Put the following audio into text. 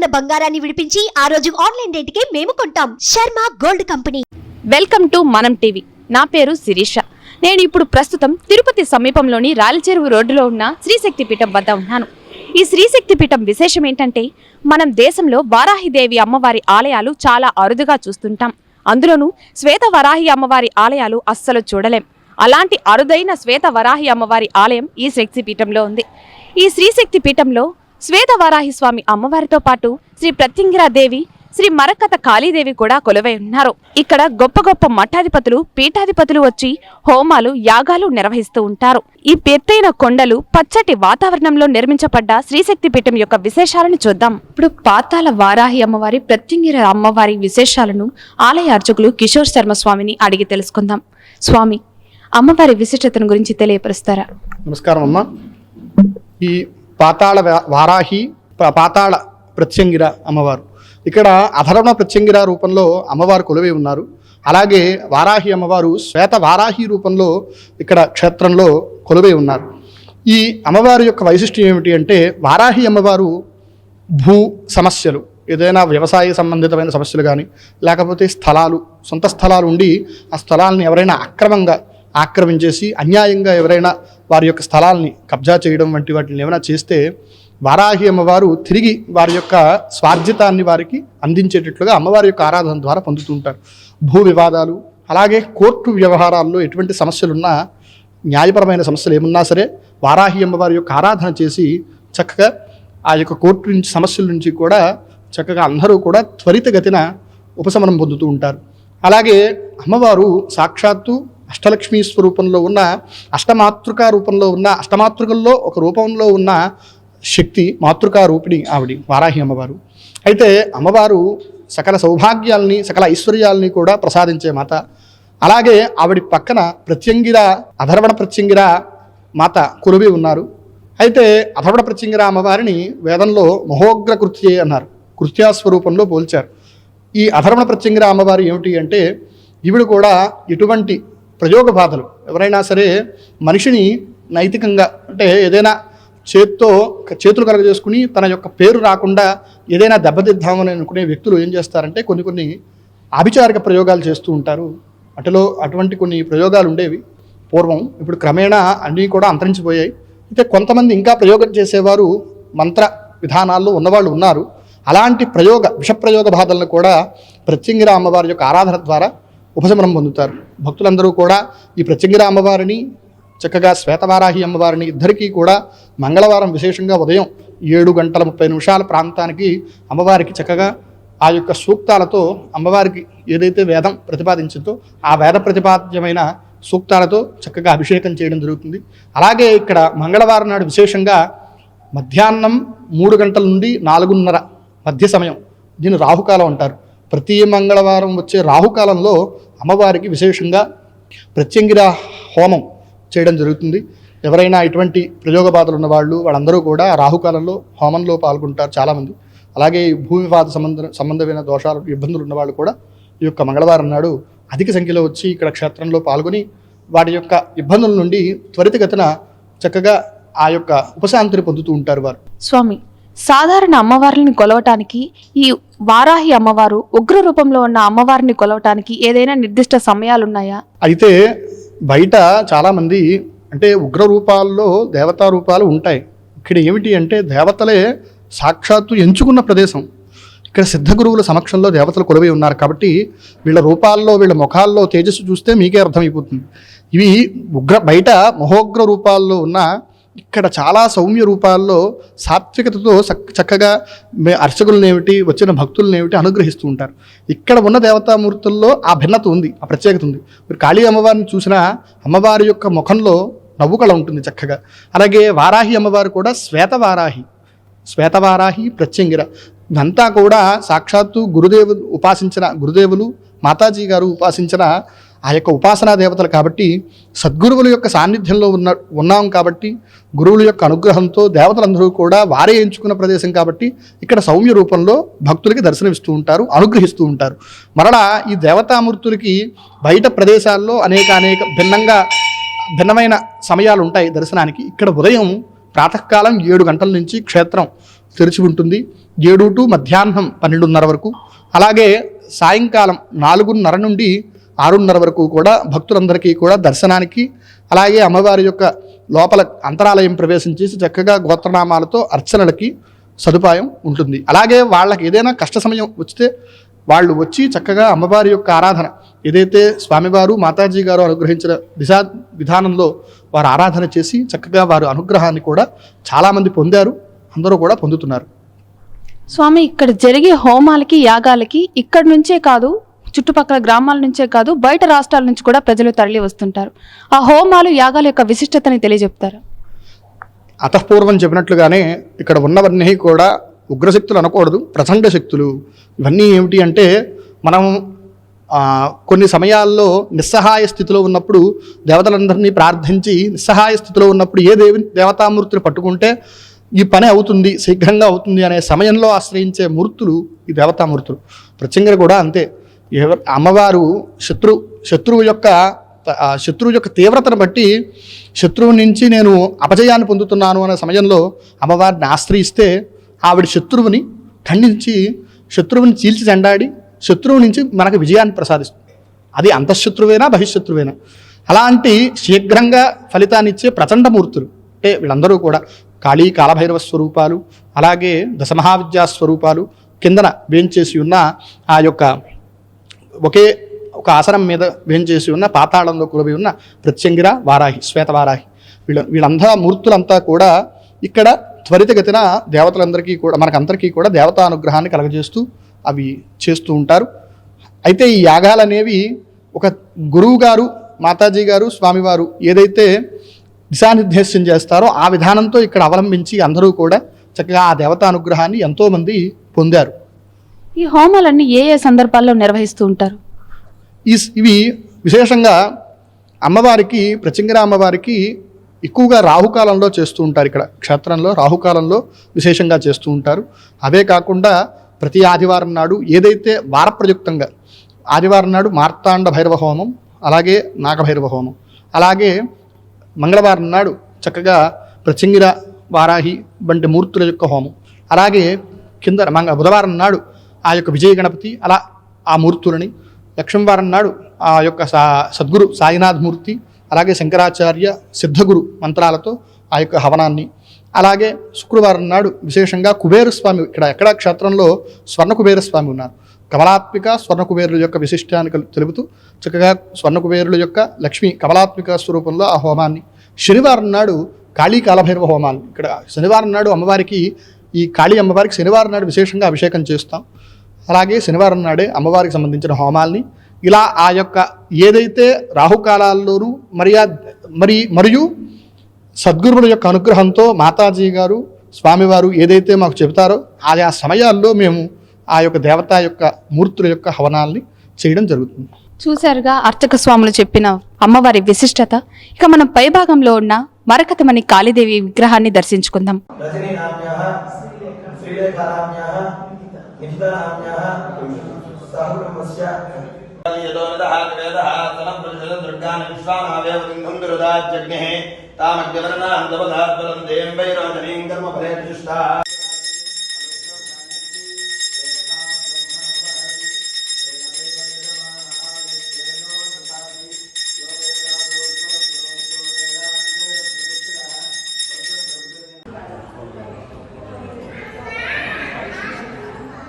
ఉన్న బంగారాన్ని విడిపించి ఆ రోజు ఆన్లైన్ రేటుకే మేము కొంటాం. Sharma gold company. Welcome to Manam TV. నా పేరు శిరీష. నేను ఇప్పుడు ప్రస్తుతం తిరుపతి సమీపంలోని రాయలచెరువు రోడ్డులో ఉన్న శ్రీశక్తి పీఠం వద్ద ఉన్నాను. ఈ శ్రీశక్తి పీఠం విశేషం ఏంటంటే మనం దేశంలో వారాహిదేవి అమ్మవారి ఆలయాలు చాలా అరుదుగా చూస్తుంటాం. అందులోనూ శ్వేత వరాహి అమ్మవారి ఆలయాలు అస్సలు చూడలేం. అలాంటి అరుదైన శ్వేత వరాహి అమ్మవారి ఆలయం ఈ శక్తి పీఠంలో ఉంది. ఈ శ్రీశక్తి పీఠంలో శ్వేత స్వామి అమ్మవారితో పాటు శ్రీ ప్రత్యంగిరాదేవి శ్రీ మరకత కాళీదేవి కూడా కొలువై ఉన్నారు. ఇక్కడ గొప్ప గొప్ప మఠాధిపతులు పీఠాధిపతులు వచ్చి హోమాలు యాగాలు నిర్వహిస్తూ ఉంటారు. ఈ పెత్తైన కొండలు పచ్చటి వాతావరణంలో నిర్మించబడ్డ శ్రీశక్తి పీఠం యొక్క విశేషాలను చూద్దాం. ఇప్పుడు పాతాల వారాహి అమ్మవారి ప్రత్యంగిర అమ్మవారి విశేషాలను ఆలయ అర్చకులు కిషోర్ శర్మ స్వామిని అడిగి తెలుసుకుందాం. స్వామి అమ్మవారి విశిష్టతను గురించి తెలియపరుస్తారా? నమస్కారం అమ్మ. ఈ పాతాళ వారాహి ప- పాతాళ ప్రత్యంగిర అమ్మవారు. ఇక్కడ అధర్వణ ప్రత్యంగిర రూపంలో అమ్మవారు కొలువై ఉన్నారు. అలాగే వారాహి అమ్మవారు శ్వేత వారాహి రూపంలో ఇక్కడ క్షేత్రంలో కొలువై ఉన్నారు. ఈ అమ్మవారి యొక్క వైశిష్ట్యం ఏమిటి అంటే వారాహి అమ్మవారు భూ సమస్యలు ఏదైనా వ్యవసాయ సంబంధితమైన సమస్యలు కానీ లేకపోతే స్థలాలు సొంత స్థలాలు ఉండి ఆ స్థలాలను ఎవరైనా అక్రమంగా ఆక్రమించేసి అన్యాయంగా ఎవరైనా వారి యొక్క స్థలాల్ని కబ్జా చేయడం వంటి వాటిని ఏమైనా చేస్తే వారాహి అమ్మవారు తిరిగి వారి యొక్క స్వార్జితాన్ని వారికి అందించేటట్లుగా అమ్మవారి యొక్క ఆరాధన ద్వారా పొందుతూ ఉంటారు భూ వివాదాలు అలాగే కోర్టు వ్యవహారాల్లో ఎటువంటి సమస్యలున్నా న్యాయపరమైన సమస్యలు ఏమున్నా సరే వారాహి అమ్మవారి యొక్క ఆరాధన చేసి చక్కగా ఆ యొక్క కోర్టు నుంచి సమస్యల నుంచి కూడా చక్కగా అందరూ కూడా త్వరితగతిన ఉపశమనం పొందుతూ ఉంటారు. అలాగే అమ్మవారు సాక్షాత్తు అష్టలక్ష్మీ స్వరూపంలో ఉన్న అష్టమాతృకా రూపంలో ఉన్న అష్టమాతృకల్లో ఒక రూపంలో ఉన్న శక్తి మాతృకా రూపిణి ఆవిడి వారాహి అమ్మవారు. అయితే అమ్మవారు సకల సౌభాగ్యాల్ని సకల ఐశ్వర్యాల్ని కూడా ప్రసాదించే మాత. అలాగే ఆవిడి పక్కన ప్రత్యంగిర అధర్వణ ప్రత్యంగిర మాత కురువి ఉన్నారు. అయితే అధర్వణ ప్రత్యంగిర అమ్మవారిని వేదంలో మహోగ్ర కృత్యే అన్నారు. కృత్యాస్వరూపంలో పోల్చారు. ఈ అధర్వణ ప్రత్యంగిర అమ్మవారు ఏమిటి అంటే ఈవిడ కూడా ఎటువంటి ప్రయోగ బాధలు ఎవరైనా సరే మనిషిని నైతికంగా అంటే ఏదైనా చేత్తో చేతులు కలగజేసుకుని తన యొక్క పేరు రాకుండా ఏదైనా దెబ్బతిద్దామని అనుకునే వ్యక్తులు ఏం చేస్తారంటే కొన్ని కొన్ని ఆభిచారిక ప్రయోగాలు చేస్తూ ఉంటారు. అటులో అటువంటి కొన్ని ప్రయోగాలు ఉండేవి. పూర్వం ఇప్పుడు క్రమేణా అన్నీ కూడా అంతరించిపోయాయి. అయితే కొంతమంది ఇంకా ప్రయోగం చేసేవారు మంత్ర విధానాల్లో ఉన్నవాళ్ళు ఉన్నారు. అలాంటి ప్రయోగ విషప్రయోగ బాధలను కూడా ప్రత్యంగిర అమ్మవారి యొక్క ఆరాధన ద్వారా ఉపశమనం పొందుతారు. భక్తులందరూ కూడా ఈ ప్రత్యంగిర అమ్మవారిని చక్కగా శ్వేతవారాహి అమ్మవారిని ఇద్దరికీ కూడా మంగళవారం విశేషంగా ఉదయం ఏడు గంటల ముప్పై నిమిషాల ప్రాంతానికి అమ్మవారికి చక్కగా ఆ యొక్క సూక్తాలతో అమ్మవారికి ఏదైతే వేదం ప్రతిపాదించిందో ఆ వేద ప్రతిపాద్యమైన సూక్తాలతో చక్కగా అభిషేకం చేయడం జరుగుతుంది. అలాగే ఇక్కడ మంగళవారం నాడు విశేషంగా మధ్యాహ్నం మూడు గంటల నుండి నాలుగున్నర మధ్య సమయం దీన్ని రాహుకాలం అంటారు. ప్రతి మంగళవారం వచ్చే రాహుకాలంలో అమ్మవారికి విశేషంగా ప్రత్యంగిర హోమం చేయడం జరుగుతుంది. ఎవరైనా ఇటువంటి ప్రయోగ బాధలు ఉన్న వాళ్ళు వాళ్ళందరూ కూడా రాహుకాలంలో హోమంలో పాల్గొంటారు చాలామంది. అలాగే ఈ సంబంధ సంబంధమైన దోషాలు ఇబ్బందులు ఉన్న వాళ్ళు కూడా ఈ యొక్క మంగళవారం నాడు అధిక సంఖ్యలో వచ్చి ఇక్కడ క్షేత్రంలో పాల్గొని వాటి యొక్క ఇబ్బందుల నుండి త్వరితగతిన చక్కగా ఆ యొక్క ఉపశాంతిని పొందుతూ ఉంటారు వారు. స్వామి సాధారణ అమ్మవార్లని కొలవటానికి ఈ వారాహి అమ్మవారు ఉగ్ర రూపంలో ఉన్న అమ్మవారిని కొలవటానికి ఏదైనా నిర్దిష్ట సమయాలున్నాయా? అయితే బయట చాలామంది అంటే ఉగ్ర రూపాల్లో దేవతా రూపాలు ఉంటాయి. ఇక్కడ ఏమిటి అంటే దేవతలే సాక్షాత్తు ఎంచుకున్న ప్రదేశం. ఇక్కడ సిద్ధ గురువుల సమక్షంలో దేవతలు కొలువై ఉన్నారు కాబట్టి వీళ్ళ రూపాల్లో వీళ్ళ ముఖాల్లో తేజస్సు చూస్తే మీకే అర్థమైపోతుంది. ఇవి ఉగ్ర బయట మహోగ్ర రూపాల్లో ఉన్న ఇక్కడ చాలా సౌమ్య రూపాల్లో సాత్వికతతో చక్కగా మే- అర్చకులనేమిటి వచ్చిన భక్తులనేమిటి అనుగ్రహిస్తూ ఉంటారు. ఇక్కడ ఉన్న దేవతామూర్తుల్లో ఆ భిన్నత ఉంది ఆ ప్రత్యేకత ఉంది. మీరు కాళీ అమ్మవారిని చూసినా అమ్మవారి యొక్క ముఖంలో నవ్వుకళ ఉంటుంది చక్కగా. అలాగే వారాహి అమ్మవారు కూడా శ్వేత వారాహి శ్వేతవారాహి ప్రత్యంగిర. ఇదంతా కూడా సాక్షాత్తు గురుదేవులు ఉపాసించిన గురుదేవులు మాతాజీ గారు ఉపాసించిన ఆ యొక్క ఉపాసనా దేవతలు కాబట్టి సద్గురువుల యొక్క సాన్నిధ్యంలో ఉన్న ఉన్నాం కాబట్టి గురువుల యొక్క అనుగ్రహంతో దేవతలందరూ కూడా వారే ఎంచుకున్న ప్రదేశం కాబట్టి ఇక్కడ సౌమ్య రూపంలో భక్తులకి దర్శనమిస్తూ ఉంటారు అనుగ్రహిస్తూ ఉంటారు. మరలా ఈ దేవతామూర్తులకి బయట ప్రదేశాల్లో అనేక అనేక భిన్నంగా భిన్నమైన సమయాలు ఉంటాయి దర్శనానికి. ఇక్కడ ఉదయం ప్రాతకాలం ఏడు గంటల నుంచి క్షేత్రం తెరిచి ఉంటుంది. ఏడు టు మధ్యాహ్నం పన్నెండున్నర వరకు. అలాగే సాయంకాలం నాలుగున్నర నుండి ఆరున్నర వరకు కూడా భక్తులందరికీ కూడా దర్శనానికి అలాగే అమ్మవారి యొక్క లోపల అంతరాలయం ప్రవేశం చేసి చక్కగా గోత్రనామాలతో అర్చనలకి సదుపాయం ఉంటుంది. అలాగే వాళ్ళకి ఏదైనా కష్ట సమయం వచ్చితే వాళ్ళు వచ్చి చక్కగా అమ్మవారి యొక్క ఆరాధన ఏదైతే స్వామివారు మాతాజీ గారు అనుగ్రహించిన దిశా విధానంలో వారు ఆరాధన చేసి చక్కగా వారు అనుగ్రహాన్ని కూడా చాలామంది పొందారు అందరూ కూడా పొందుతున్నారు. స్వామి ఇక్కడ జరిగే హోమాలకి యాగాలకి ఇక్కడ నుంచే కాదు చుట్టుపక్కల గ్రామాల నుంచే కాదు బయట రాష్ట్రాల నుంచి కూడా ప్రజలు తరలి వస్తుంటారు. ఆ హోమాలు యాగాల యొక్క విశిష్టతని తెలియజెప్తారు. అతఃపూర్వం చెప్పినట్లుగానే ఇక్కడ ఉన్నవన్నీ కూడా ఉగ్రశక్తులు అనకూడదు ప్రచండ శక్తులు. ఇవన్నీ ఏమిటి అంటే మనం కొన్ని సమయాల్లో నిస్సహాయ స్థితిలో ఉన్నప్పుడు దేవతలందరినీ ప్రార్థించి నిస్సహాయ స్థితిలో ఉన్నప్పుడు ఏ దేవి దేవతామూర్తిని పట్టుకుంటే ఈ పని అవుతుంది శీఘ్రంగా అవుతుంది అనే సమయంలో ఆశ్రయించే మూర్తులు ఈ దేవతామూర్తులు. ప్రత్యంగా కూడా అంతే. ఎవరు అమ్మవారు శత్రు శత్రువు యొక్క శత్రువు యొక్క తీవ్రతను బట్టి శత్రువు నుంచి నేను అపజయాన్ని పొందుతున్నాను అనే సమయంలో అమ్మవారిని ఆశ్రయిస్తే ఆవిడ శత్రువుని ఖండించి శత్రువుని చీల్చి చెండాడి శత్రువు నుంచి మనకు విజయాన్ని ప్రసాదిస్తుంది అది అంతఃశత్రువేనా బహిశత్రువేనా అలాంటి శీఘ్రంగా ఫలితాన్ని ఇచ్చే ప్రచండమూర్తులు అంటే వీళ్ళందరూ కూడా కాళీ కాలభైరవ స్వరూపాలు అలాగే దశమహావిద్యా స్వరూపాలు కిందన వేంచేసి ఉన్న ఆ యొక్క ఒకే ఒక ఆసనం మీద వేంచేసి ఉన్న పాతాళంలో కులబి ఉన్న ప్రత్యంగిర వారాహి శ్వేతవారాహి వీళ్ళ వీళ్ళంతా మూర్తులంతా కూడా ఇక్కడ త్వరితగతిన దేవతలందరికీ కూడా మనకందరికీ కూడా దేవతా అనుగ్రహాన్ని కలగజేస్తూ అవి చేస్తూ ఉంటారు. అయితే ఈ యాగాలు అనేవి ఒక గురువు గారు మాతాజీ గారు స్వామివారు ఏదైతే దిశానిర్దేశం చేస్తారో ఆ విధానంతో ఇక్కడ అవలంబించి అందరూ కూడా చక్కగా ఆ దేవతా అనుగ్రహాన్ని ఎంతోమంది పొందారు. ఈ హోమాలన్నీ ఏ ఏ సందర్భాల్లో నిర్వహిస్తూ ఉంటారు? ఇవి విశేషంగా అమ్మవారికి ప్రచింగర అమ్మవారికి ఎక్కువగా రాహుకాలంలో చేస్తూ ఉంటారు ఇక్కడ. క్షేత్రంలో రాహుకాలంలో విశేషంగా చేస్తూ ఉంటారు. అవే కాకుండా ప్రతి ఆదివారం నాడు ఏదైతే వారప్రయుక్తంగా ఆదివారం నాడు మార్తాండ భైరవ హోమం అలాగే నాగభైరవ హోమం అలాగే మంగళవారం నాడు చక్కగా ప్రచింగిర వారాహి వంటి మూర్తుల యొక్క హోమం అలాగే కింద మంగ బుధవారం నాడు ఆ యొక్క విజయ గణపతి అలా ఆ మూర్తులని లక్ష్మీవారం నాడు ఆ యొక్క సా సద్గురు సాయినాథ్ మూర్తి అలాగే శంకరాచార్య సిద్ధగురు మంత్రాలతో ఆ యొక్క హవనాన్ని అలాగే శుక్రవారం నాడు విశేషంగా కుబేరస్వామి ఇక్కడ ఎక్కడ క్షేత్రంలో స్వర్ణ కుబేరస్వామి ఉన్నారు. కమలాత్మిక స్వర్ణ కుబేరుల యొక్క విశిష్టాన్ని తెలుపుతూ చక్కగా స్వర్ణ కుబేరుల యొక్క లక్ష్మి కమలాత్మిక స్వరూపంలో ఆ హోమాన్ని శనివారం నాడు కాళీ కాలభైరవ హోమాలు ఇక్కడ శనివారం నాడు అమ్మవారికి ఈ కాళీ అమ్మవారికి శనివారం నాడు విశేషంగా అభిషేకం చేస్తాం. అలాగే శనివారం నాడే అమ్మవారికి సంబంధించిన హోమాల్ని ఇలా ఆ యొక్క ఏదైతే రాహుకాలాల్లోనూ మరియా మరి మరియు సద్గురువుల యొక్క అనుగ్రహంతో మాతాజీ గారు స్వామివారు ఏదైతే మాకు చెబుతారో ఆయా సమయాల్లో మేము ఆ యొక్క దేవత యొక్క మూర్తుల యొక్క హవనాల్ని చేయడం జరుగుతుంది. చూశారుగా అర్చక స్వాములు చెప్పిన అమ్మవారి విశిష్టత ఇక మనం పైభాగంలో ఉన్న మరకతమణి కాళీదేవి విగ్రహాన్ని దర్శించుకుందాం. इष्टनाम्यः सः ब्रह्मस्य यतोनिदः वेदः सनं पुरुषं दुर्गान् विश्वामावेव सिंहं विरुदाज्ञः तामग्निवर्णां तपदात्पदं देवैरोचनीं कर्मफलेक्षिष्टाः